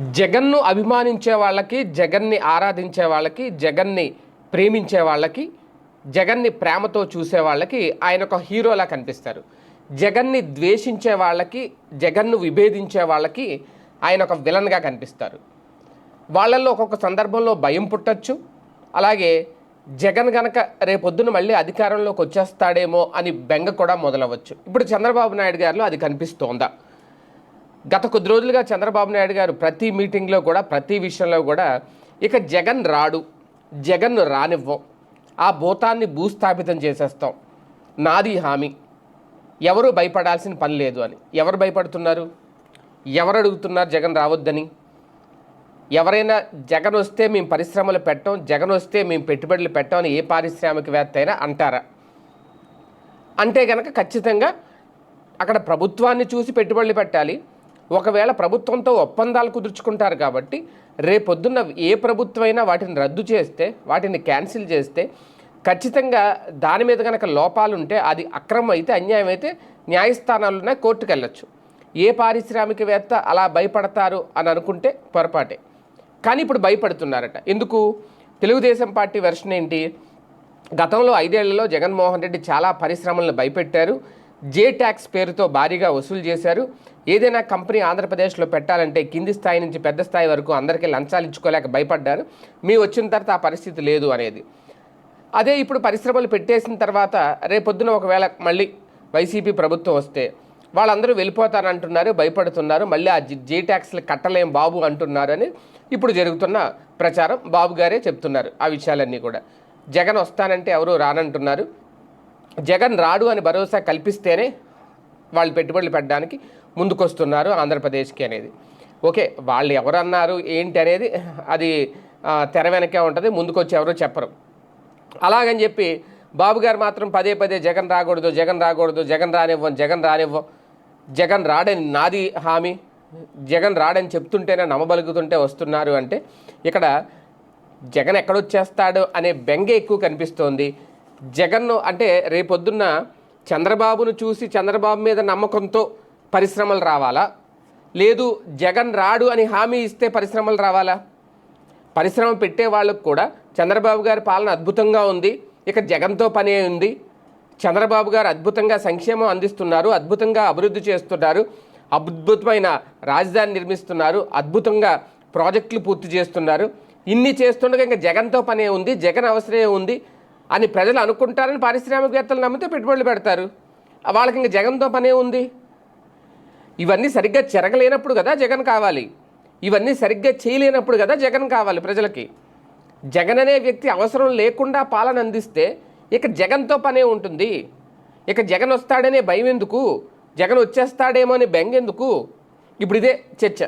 జగన్ను అభిమానించే వాళ్ళకి జగన్ని ఆరాధించే వాళ్ళకి జగన్ని ప్రేమించే వాళ్ళకి జగన్ని ప్రేమతో చూసే వాళ్ళకి ఆయన ఒక హీరోలా కనిపిస్తారు. జగన్ని ద్వేషించే వాళ్ళకి జగన్ను విభేదించే వాళ్ళకి ఆయన ఒక విలన్గా కనిపిస్తారు. వాళ్ళల్లో ఒక్కొక్క సందర్భంలో భయం పుట్టచ్చు. అలాగే జగన్ గనక రేపొద్దున మళ్ళీ అధికారంలోకి వచ్చేస్తాడేమో అని బెంగ కూడా మొదలవచ్చు. ఇప్పుడు చంద్రబాబు నాయుడు గారిలో అది కనిపిస్తోందా? గత కొద్ది రోజులుగా చంద్రబాబు నాయుడు గారు ప్రతి మీటింగ్లో కూడా ప్రతి విషయంలో కూడా ఇక జగన్ రాడు జగన్ను రానివ్వం ఆ భూతాన్ని భూస్థాపితం చేసేస్తాం. నాది హామీ. ఎవరు భయపడాల్సిన పని లేదు అని. ఎవరు భయపడుతున్నారు? ఎవరు అడుగుతున్నారు జగన్ రావద్దని? ఎవరైనా జగన్ వస్తే మేము పరిశ్రమలు పెట్టాం జగన్ వస్తే మేము పెట్టుబడులు పెట్టాం అని ఏ పారిశ్రామికవేత్త అయినా అంటారా? అంటే కనుక ఖచ్చితంగా అక్కడ ప్రభుత్వాన్ని చూసి పెట్టుబడులు పెట్టాలి ఒకవేళ ప్రభుత్వంతో ఒప్పందాలు కుదుర్చుకుంటారు కాబట్టి రేపొద్దున్న ఏ ప్రభుత్వమైనా వాటిని రద్దు చేస్తే వాటిని క్యాన్సిల్ చేస్తే ఖచ్చితంగా దాని మీద కనుక లోపాలు ఉంటే అది అక్రమం అయితే అన్యాయం అయితే న్యాయస్థానాలున్న కోర్టుకు వెళ్ళచ్చు ఏ పారిశ్రామికవేత్త అలా భయపడతారు అని అనుకుంటే పొరపాటే. కానీ ఇప్పుడు భయపడుతున్నారట. ఎందుకు? తెలుగుదేశం పార్టీ వెర్షన్ ఏంటి? గతంలో ఐదేళ్ళలో జగన్మోహన్ రెడ్డి చాలా పరిశ్రమలను భయపెట్టారు. జే ట్యాక్స్ పేరుతో భారీగా వసూలు చేశారు. ఏదైనా కంపెనీ ఆంధ్రప్రదేశ్లో పెట్టాలంటే కింది స్థాయి నుంచి పెద్ద స్థాయి వరకు అందరికీ లంచాలు ఇచ్చుకోలేక భయపడ్డారు. మీ వచ్చిన తర్వాత ఆ పరిస్థితి లేదు అనేది. అదే ఇప్పుడు పరిశ్రమలు పెట్టేసిన తర్వాత రేపొద్దున ఒకవేళ మళ్ళీ వైసీపీ ప్రభుత్వం వస్తే వాళ్ళందరూ వెళ్ళిపోతారంటున్నారు భయపడుతున్నారు. మళ్ళీ ఆ జే ట్యాక్స్లు కట్టలేం బాబు అంటున్నారు అని ఇప్పుడు జరుగుతున్న ప్రచారం బాబు గారే చెప్తున్నారు ఆ విషయాలన్నీ కూడా. జగన్ వస్తానంటే ఎవరు రానంటున్నారు. జగన్ రాడు అని భరోసా కల్పిస్తేనే వాళ్ళు పెట్టుబడులు పెట్టడానికి ముందుకొస్తున్నారు ఆంధ్రప్రదేశ్కి అనేది. ఓకే వాళ్ళు ఎవరన్నారు ఏంటి అనేది అది తెర వెనకే ఉంటుంది ముందుకొచ్చి ఎవరో చెప్పరు. అలాగని చెప్పి బాబు గారు మాత్రం పదే పదే జగన్ రాకూడదు జగన్ రాకూడదు జగన్ రానివ్వం జగన్ రానివ్వం జగన్ రాడని నాది హామీ జగన్ రాడని చెప్తుంటేనే నమ్మబలుగుతుంటే వస్తున్నారు అంటే ఇక్కడ జగన్ ఎక్కడొచ్చేస్తాడు అనే బెంగ ఎక్కువ కనిపిస్తోంది. జగన్ను అంటే రేపొద్దున్న చంద్రబాబును చూసి చంద్రబాబు మీద నమ్మకంతో పరిశ్రమలు రావాలా? లేదు జగన్ రాడు అని హామీ ఇస్తే పరిశ్రమలు రావాలా? పరిశ్రమ పెట్టే వాళ్ళకు కూడా చంద్రబాబు గారి పాలన అద్భుతంగా ఉంది. ఇక జగన్తో పనే ఉంది. చంద్రబాబు గారు అద్భుతంగా సంక్షేమం అందిస్తున్నారు అద్భుతంగా అభివృద్ధి చేస్తున్నారు అద్భుతమైన రాజధాని నిర్మిస్తున్నారు అద్భుతంగా ప్రాజెక్టులు పూర్తి చేస్తున్నారు. ఇన్ని చేస్తుండగా ఇంకా జగన్తో పనే ఉంది జగన్ అవసరమే ఉంది. అని ప్రజలు అనుకుంటారని పారిశ్రామికవేత్తలు నమ్మితే పెట్టుబడులు పెడతారు. వాళ్ళకి ఇంకా జగన్తో పనే ఉంది. ఇవన్నీ సరిగ్గా చెరగలేనప్పుడు కదా జగన్ కావాలి. ఇవన్నీ సరిగ్గా చేయలేనప్పుడు కదా జగన్ కావాలి ప్రజలకి. జగన్ అనే వ్యక్తి అవసరం లేకుండా పాలన అందిస్తే ఇక జగన్తో పనే ఉంటుంది. ఇక జగన్ వస్తాడనే భయం ఎందుకు? జగన్ వచ్చేస్తాడేమో అని బెంగెందుకు? ఇప్పుడు ఇదే చర్చ.